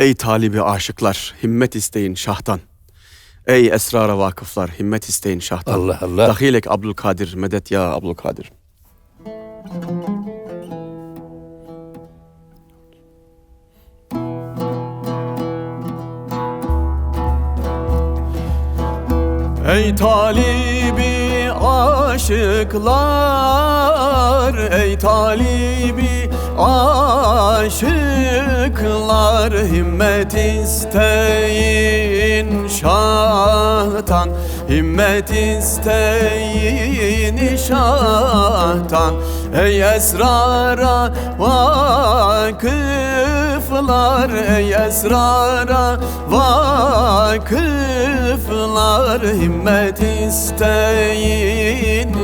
Ey talibi aşıklar, himmet isteyin şahtan. Ey esrara vakıflar, himmet isteyin şahtan. Allah Allah. Dahilek Abdülkadir, medet ya Abdülkadir. Ey talibi aşıklar, ey talibi aşıklar Himmet isteyin şahtan, himmet isteyin şahtan Ey esrara vakıflar, ey esrara vakıflar. Himmet isteyin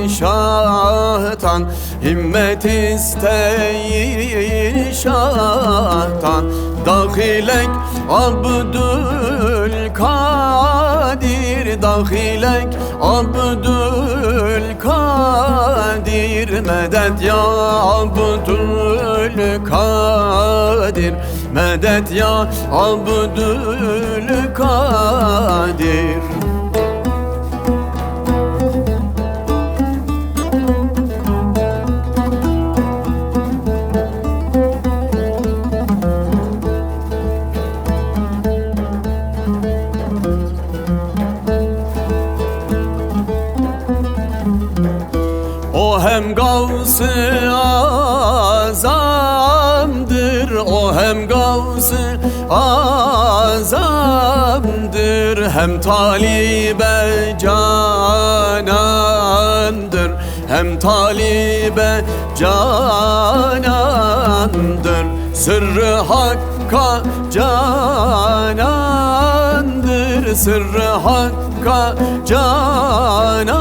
şahtan Himmet isteyin şahtan. Dahilek Abdülkadir Dahilek Abdülkadir Medet ya Abdülkadir Medet ya Abdülkadir O hem gavsı azamdır O hem gavsı azamdır Hem talibe canandır Hem talibe canandır Sırrı hakka canandır Sırrı hakka canandır.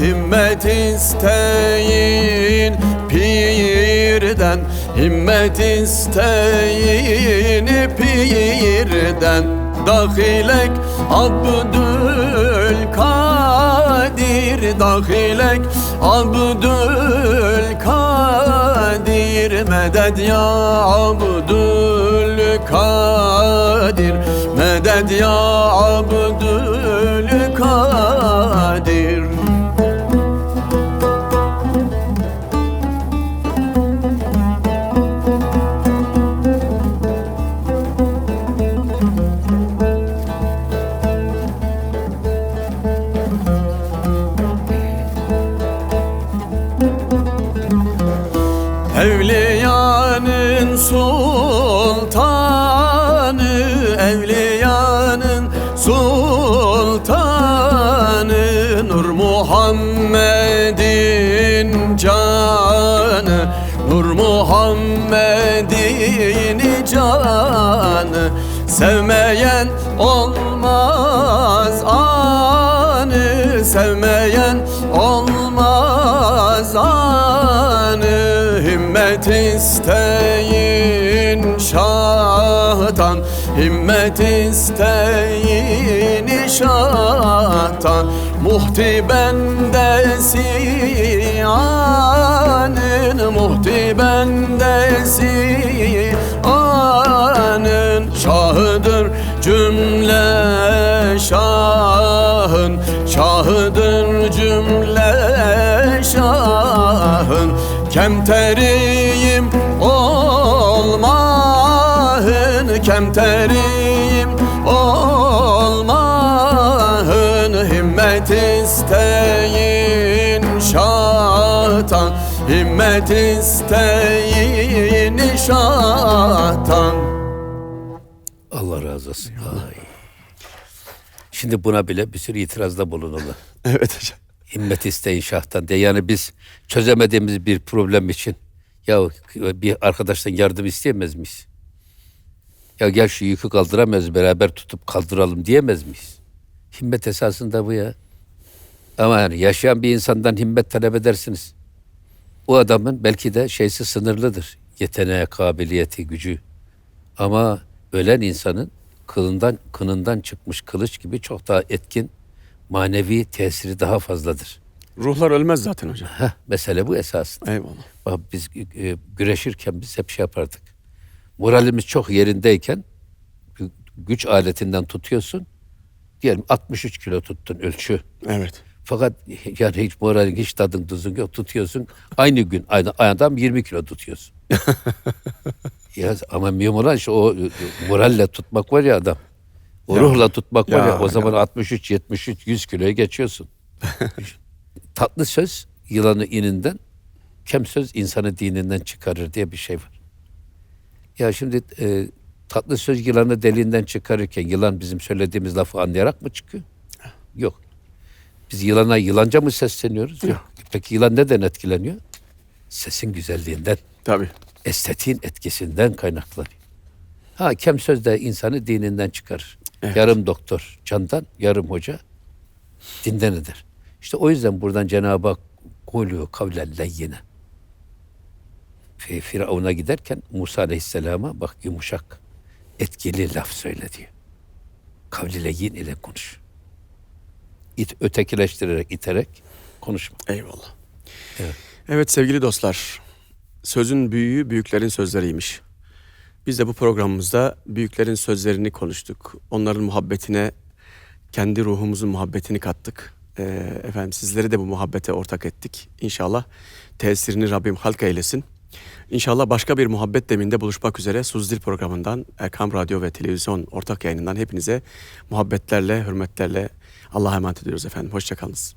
Himmet isteyin pirden Himmet isteyin pirden. Dahilek Abdülkadir Dahilek Abdülkadir Medet ya Abdülkadir Medet ya Abdülkadir Evliyanın sultanı Evliyanın sultanı Nur Muhammed'in canı Nur Muhammed'in canı Sevmeyen olmaz anı Sevmeyen olmaz anı Himmet isteyin Himmet isteyin şahtan Muhti bendesi anın Muhti bendesi anın Şahıdır cümle şahın Şahıdır cümle şahın. Kemteriyim olmahın Kemteriyim olmahın Himmet isteyin şahtan Himmet isteyin şahtan Allah razı olsun. Ay. Şimdi buna bile bir sürü itirazda bulunurlar. Evet hocam. Himmet isteyin şahtan diye. Yani biz çözemediğimiz bir problem için ya bir arkadaştan yardım isteyemez miyiz? Ya gel şu yükü kaldıramıyoruz beraber tutup kaldıralım diyemez miyiz? Himmet esasında bu ya. Ama yani yaşayan bir insandan himmet talep edersiniz. O adamın belki de şeysi sınırlıdır. Yeteneği, kabiliyeti, gücü. Ama ölen insanın kılından, kınından çıkmış kılıç gibi çok daha etkin, manevi tesiri daha fazladır. Ruhlar ölmez zaten hocam. Heh, mesele bu esasında. Eyvallah. Bak biz e, güreşirken biz hep şey yapardık. Moralimiz çok yerindeyken gü- güç aletinden tutuyorsun. Diyelim 63 kilo tuttun ölçü. Evet. Fakat yani hiç moralin hiç tadın tuzun yok tutuyorsun. Aynı gün aynı adam 20 kilo tutuyorsun. ya ama mühim olan işte o e, moralle tutmak var ya adam. O Ya. ruhla tutmak var Ya, ya o zaman ya. 63 73 100 kiloya geçiyorsun. Tatlı söz yılanı ininden, kem söz insanı dininden çıkarır diye bir şey var. Ya şimdi e, tatlı söz yılanı deliğinden çıkarırken yılan bizim söylediğimiz lafı anlayarak mı çıkıyor? Yok. Biz yılana yılanca mı sesleniyoruz? Yok. Peki yılan neden etkileniyor? Sesin güzelliğinden, Tabii. estetiğin etkisinden kaynaklanıyor. Ha kem söz de insanı dininden çıkarır. Evet. Yarım doktor candan, yarım hoca dinden eder. İşte o yüzden buradan Cenab-ı Hak kulü kavlen leyyine. Fi- Firavun'a giderken Musa Aleyhisselam'a bak yumuşak, etkili laf söyle diyor. Kavli leyyin ile konuş. İt, ötekileştirerek, iterek konuşma. Eyvallah. Evet. Evet sevgili dostlar. Sözün büyüğü büyüklerin sözleriymiş. Biz de bu programımızda büyüklerin sözlerini konuştuk. Onların muhabbetine kendi ruhumuzun muhabbetini kattık. Ee, efendim sizleri de bu muhabbete ortak ettik. İnşallah tesirini Rabbim halk eylesin. İnşallah başka bir muhabbet deminde buluşmak üzere Suzdil programından Erkam Radyo ve Televizyon ortak yayınından hepinize muhabbetlerle, hürmetlerle Allah'a emanet ediyoruz efendim. Hoşçakalınız.